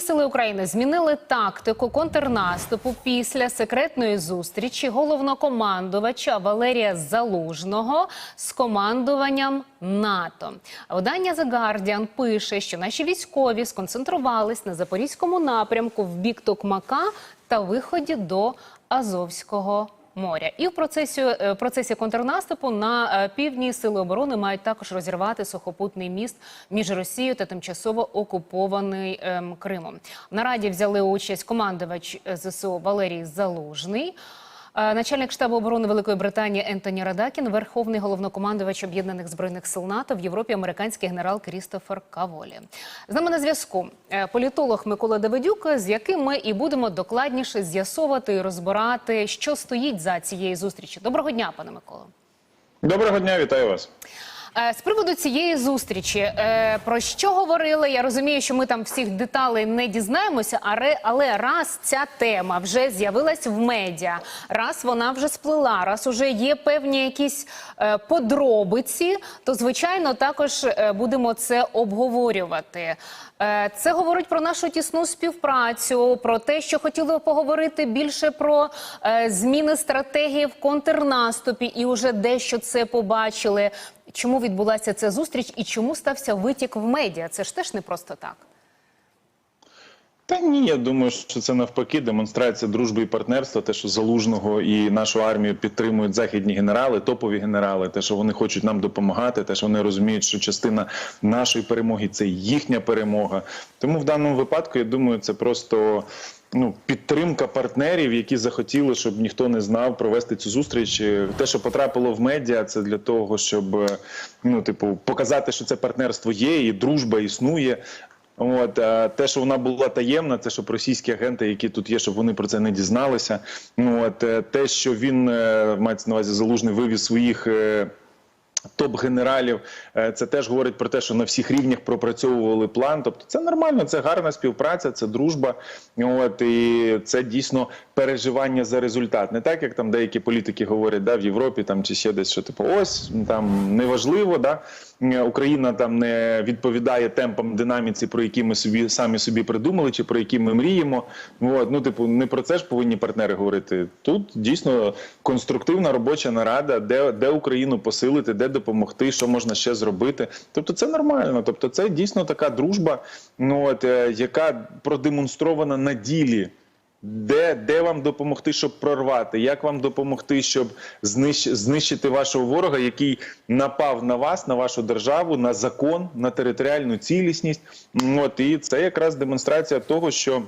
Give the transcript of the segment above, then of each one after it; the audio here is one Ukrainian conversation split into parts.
Сили України змінили тактику контрнаступу після секретної зустрічі головнокомандувача Валерія Залужного з командуванням НАТО. Видання The Guardian пише, що наші військові сконцентрувались на запорізькому напрямку в бік Токмака та виході до Азовського моря. І в процесі, в процесі контрнаступу на е, півдні сили оборони мають також розірвати сухопутний міст між Росією та тимчасово окупований ем, Кримом. В нараді взяли участь командувач е, ЗСУ Валерій Залужний. Е, Начальник штабу оборони Великої Британії Ентоні Радакін, верховний головнокомандувач об'єднаних збройних сил НАТО в Європі, американський генерал Крістофер Каволі. З нами на зв'язку е, політолог Микола Давидюк, з яким ми і будемо докладніше з'ясовувати і розбирати, що стоїть за цією зустрічі. Доброго дня, пане Миколо. Доброго дня, вітаю вас. Е, З приводу цієї зустрічі, е, про що говорили? Я розумію, що ми там всіх деталей не дізнаємося, але, раз ця тема вже з'явилась в медіа, раз вона вже сплила, раз уже є певні якісь е, подробиці, то звичайно також будемо це обговорювати. Це говорить про нашу тісну співпрацю, про те, що хотіли поговорити більше про зміни стратегії в контрнаступі, і вже дещо це побачили. Чому відбулася ця зустріч і чому стався витік в медіа? Це ж теж не просто так. Та ні, я думаю, що це навпаки демонстрація дружби і партнерства. Те, що залужного і нашу армію підтримують західні генерали, топові генерали, те, що вони хочуть нам допомагати, те, що вони розуміють, що частина нашої перемоги це їхня перемога. Тому в даному випадку я думаю, це просто. Ну, підтримка партнерів, які захотіли, щоб ніхто не знав провести цю зустріч. Те, що потрапило в медіа, це для того, щоб ну, типу, показати, що це партнерство є, і дружба існує. От те, що вона була таємна, це щоб російські агенти, які тут є, щоб вони про це не дізналися. Ну от е, те, що він е, мається на увазі залужний вивіз своїх. Топ-генералів Е, це теж говорить про те, що на всіх рівнях пропрацьовували план. Тобто це нормально, це гарна співпраця, це дружба. От і це дійсно переживання за результат. Не так, як там деякі політики говорять, да, в Європі там чи ще десь, що типу, ось там неважливо, да е, Україна там не відповідає темпам динаміці, про які ми собі самі собі придумали, чи про які ми мріємо. От, ну, типу, не про це ж повинні партнери говорити. Тут дійсно конструктивна робоча нарада, де, де Україну посилити, де допомогти, що можна ще зробити. Тобто, це нормально. Тобто, це дійсно така дружба, ну от е, яка продемонстрована на ділі. Де, де вам допомогти, щоб прорвати? Як вам допомогти, щоб знищ, знищити вашого ворога, який напав на вас, на вашу державу, на закон, на територіальну цілісність? От і це якраз демонстрація того, що.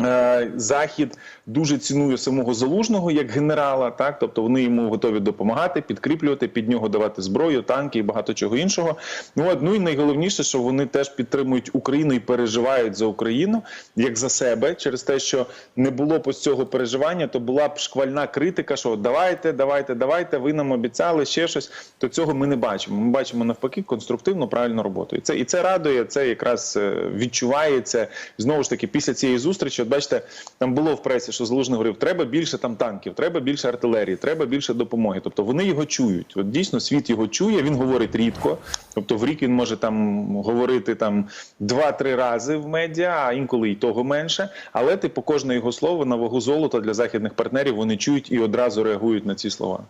Е, Захід дуже цінує самого залужного як генерала, так тобто вони йому готові допомагати, підкріплювати під нього давати зброю, танки і багато чого іншого. Ну от ну і найголовніше, що вони теж підтримують Україну і переживають за Україну як за себе, через те, що не було ось цього переживання, то була б шквальна критика, що давайте, давайте, давайте, ви нам обіцяли ще щось. То цього ми не бачимо. Ми бачимо навпаки конструктивну правильну роботу. І це і це радує. Це якраз е, відчувається знову ж таки після цієї зустрічі. Бачите, там було в пресі, що Залужний говорив, треба більше там танків, треба більше артилерії, треба більше допомоги. Тобто вони його чують. От дійсно світ його чує. Він говорить рідко. Тобто в рік він може там говорити там два-три рази в медіа, а інколи й того менше. Але типу кожне його слово на вагу золота для західних партнерів вони чують і одразу реагують на ці слова.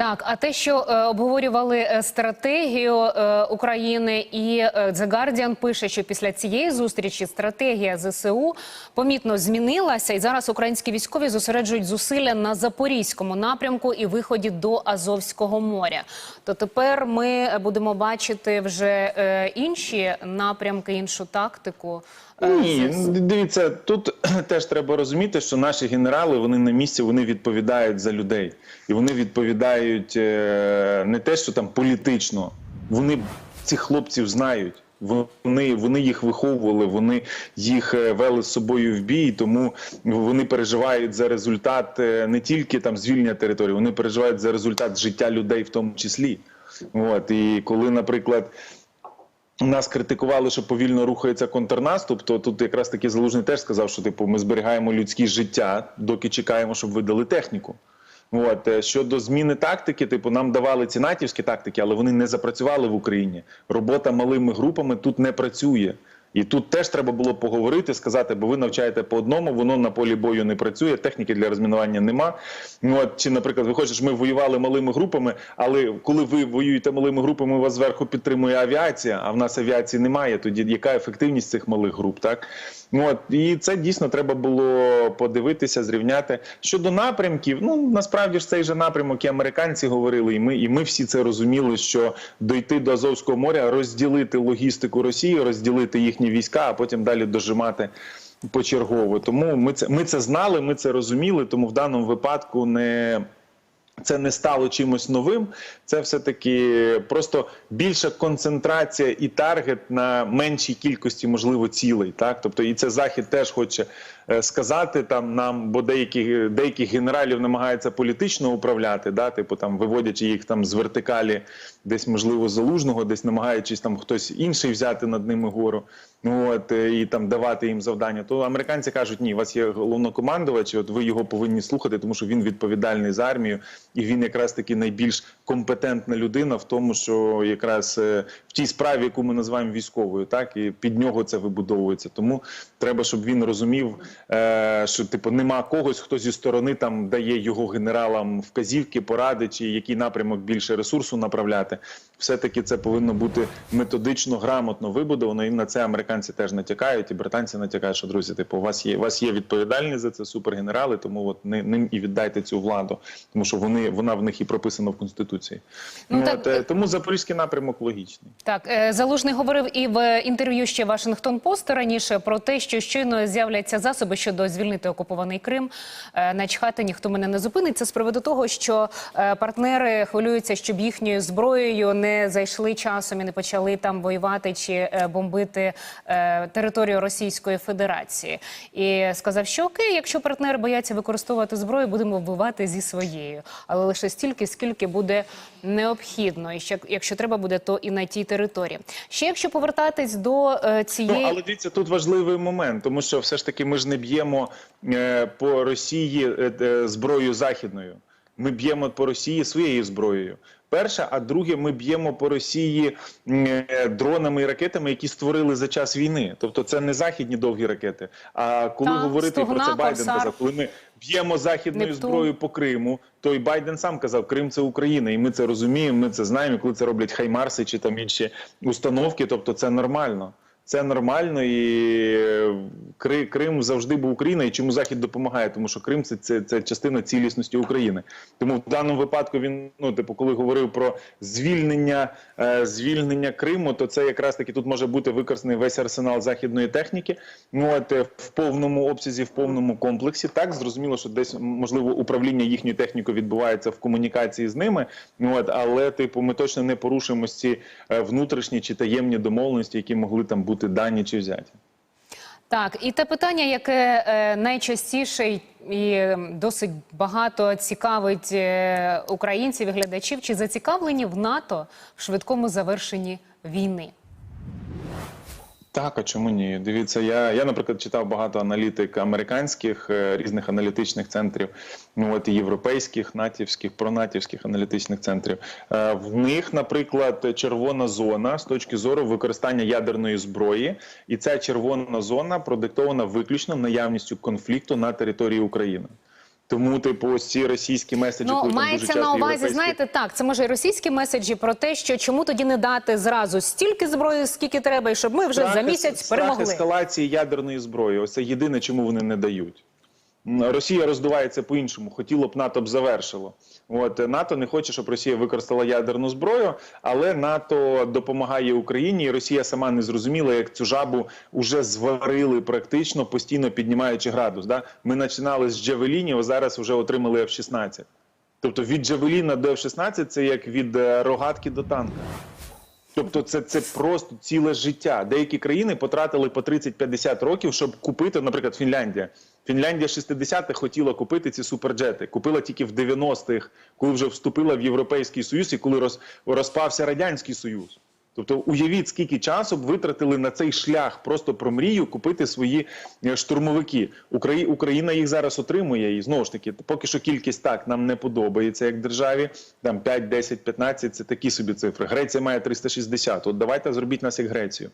Так, а те, що е, обговорювали е, стратегію е, України, і е, The Guardian пише, що після цієї зустрічі стратегія ЗСУ помітно змінилася, і зараз українські військові зосереджують зусилля на запорізькому напрямку і виході до Азовського моря. То тепер ми будемо бачити вже е, інші напрямки, іншу тактику. Е, Ні, дивіться, тут теж треба розуміти, що наші генерали вони на місці вони відповідають за людей, і вони відповідають е, не те, що там політично. Вони цих хлопців знають. Вони, вони їх виховували, вони їх е, вели з собою в бій, тому вони переживають за результат не тільки там звільнення території, вони переживають за результат життя людей в тому числі. От і коли, наприклад, нас критикували, що повільно рухається контрнаступ, то тут якраз таки залужний теж сказав, що типу ми зберігаємо людські життя, доки чекаємо, щоб видали техніку. От е, щодо зміни тактики, типу, нам давали ці натівські тактики, але вони не запрацювали в Україні. Робота малими групами тут не працює. І тут теж треба було поговорити, сказати, бо ви навчаєте по одному, воно на полі бою не працює, техніки для розмінування нема. Ну от чи, наприклад, ви хочете, ми воювали малими групами, але коли ви воюєте малими групами, вас зверху підтримує авіація, а в нас авіації немає. Тоді яка ефективність цих малих груп? Так ну от і це дійсно треба було подивитися, зрівняти щодо напрямків. Ну насправді ж цей же напрямок і американці говорили, і ми, і ми всі це розуміли, що дойти до Азовського моря, розділити логістику Росії, розділити їхні війська, а потім далі дожимати почергово. Тому ми це ми це знали, ми це розуміли. Тому в даному випадку не. Це не стало чимось новим. Це все таки просто більша концентрація і таргет на меншій кількості, можливо, цілей. Так, тобто, і це захід теж хоче е, сказати там нам, бо деякі деяких генералів намагаються політично управляти, да, типу там виводячи їх там з вертикалі, десь можливо залужного, десь намагаючись там хтось інший взяти над ними гору. Ну от е, і там давати їм завдання. То американці кажуть, ні, у вас є головнокомандувач, от ви його повинні слухати, тому що він відповідальний за армію, і він якраз таки найбільш компетентна людина в тому, що якраз е, в тій справі, яку ми називаємо військовою, так і під нього це вибудовується. Тому треба, щоб він розумів, е, що типу нема когось, хто зі сторони там дає його генералам вказівки, поради, чи який напрямок більше ресурсу направляти. Все таки це повинно бути методично грамотно вибудовано, і на це американці теж натякають, і британці натякають, що друзі, типу, у вас є у вас є відповідальні за це супергенерали, тому от ни- ним і віддайте цю владу, тому що вони вона в них і прописана в конституції. Ну, Ну, так, от, е, тому запорізький напрямок логічний. Так, е, Залужний говорив і в інтерв'ю ще Вашингтон Пост раніше про те, що щойно з'являться засоби щодо звільнити окупований Крим. Е, Начхати ніхто мене не зупинить. Це з приводу того, що е, партнери хвилюються, щоб їхньою зброєю не зайшли часом і не почали там воювати чи е, бомбити е, територію Російської Федерації. І сказав, що окей, якщо партнери бояться використовувати зброю, будемо вбивати зі своєю, але лише стільки, скільки буде необхідно, і ще якщо треба буде, то і на тій території. Ще якщо повертатись до е, цієї Ну, але дивіться, тут важливий момент, тому що все ж таки ми ж не б'ємо е, по Росії е, е, зброєю західною. Ми б'ємо по Росії своєю зброєю. Перше, а друге, ми б'ємо по Росії е, дронами і ракетами, які створили за час війни. Тобто, це не західні довгі ракети. А коли Та, говорити про це, Байден «Корсар». казав, коли ми б'ємо західною зброєю по Криму, то і Байден сам казав, Крим це Україна, і ми це розуміємо. Ми це знаємо. І Коли це роблять Хаймарси чи там інші установки, тобто це нормально. Це нормально, і е, Кри- Крим завжди був Україна. І чому Захід допомагає? Тому що Крим це, це, це частина цілісності України. Тому в даному випадку він, ну типу, коли говорив про звільнення, е, звільнення Криму, то це якраз таки тут може бути використаний весь арсенал західної техніки. Ну от е, в повному обсязі, в повному комплексі. Так зрозуміло, що десь можливо управління їхньою технікою відбувається в комунікації з ними. Ну от, але типу, ми точно не порушуємо ці е, внутрішні чи таємні домовленості, які могли там бути дані чи взяті. Так, і те питання, яке е, найчастіше і досить багато цікавить е, українців і глядачів, чи зацікавлені в НАТО в швидкому завершенні війни? Так, а чому ні? Дивіться, я, я наприклад, читав багато аналітик американських е, різних аналітичних центрів, ну от і європейських, натівських, пронатівських аналітичних центрів. Е, В них, наприклад, червона зона з точки зору використання ядерної зброї, і ця червона зона продиктована виключно наявністю конфлікту на території України. Тому, типу, ось ці російські меседжі, Ну коли там дуже мається часто на увазі, європейські- знаєте, так це може і російські меседжі про те, що чому тоді не дати зразу стільки зброї, скільки треба, і щоб ми вже Страх за ес- місяць страх перемогли. ескалації ядерної зброї. Ось це єдине, чому вони не дають. Росія роздувається по-іншому. Хотіло б НАТО б завершило. От е, НАТО не хоче, щоб Росія використала ядерну зброю, але НАТО допомагає Україні. і Росія сама не зрозуміла, як цю жабу вже зварили практично, постійно піднімаючи градус. Да? Ми починали з Джавелінів, а зараз вже отримали F-16. Тобто від Джавеліна до F-16 це як від е, рогатки до танка. Тобто, це, це просто ціле життя. Деякі країни потратили по 30-50 років, щоб купити, наприклад, Фінляндія. Фінляндія 60-х хотіла купити ці суперджети. Купила тільки в 90-х, коли вже вступила в Європейський Союз і коли роз, розпався Радянський Союз. Тобто уявіть, скільки часу б витратили на цей шлях просто про мрію купити свої е, штурмовики. Украї... Україна їх зараз отримує, і знову ж таки, поки що кількість так нам не подобається як державі. Там 5, 10, 15 – це такі собі цифри. Греція має 360. От давайте зробіть нас як Грецію.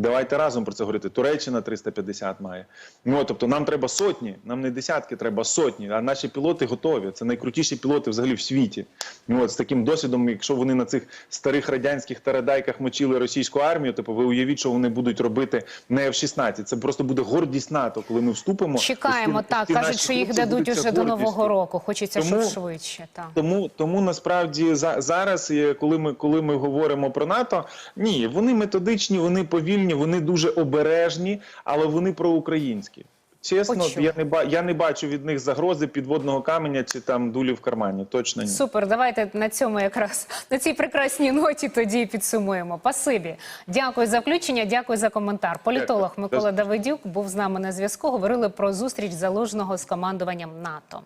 Давайте разом про це говорити. Туреччина 350 має. Ну тобто нам треба сотні, нам не десятки, треба сотні. А наші пілоти готові. Це найкрутіші пілоти взагалі в світі. Ну от з таким досвідом, якщо вони на цих старих радянських тарадайках мочили російську армію, типу ви уявіть, що вони будуть робити не F-16. Це просто буде гордість НАТО, коли ми вступимо. Чекаємо Ось так. Кажуть, що їх дадуть уже до нового року. Хочеться Тому- щоб швидше. Так. Тому тому насправді за зараз, е, коли ми коли ми говоримо про НАТО, ні, вони методичні, вони повільні, вони дуже обережні, але вони проукраїнські. Чесно, я не ба я не бачу від них загрози підводного каменя чи там дулі в кармані. Точно ні. Супер, давайте на цьому якраз на цій прекрасній ноті тоді підсумуємо. Пасибі. Дякую за включення, дякую за коментар. Політолог Дякую. Микола Давидюк був з нами на зв'язку. Говорили про зустріч залужного з командуванням НАТО.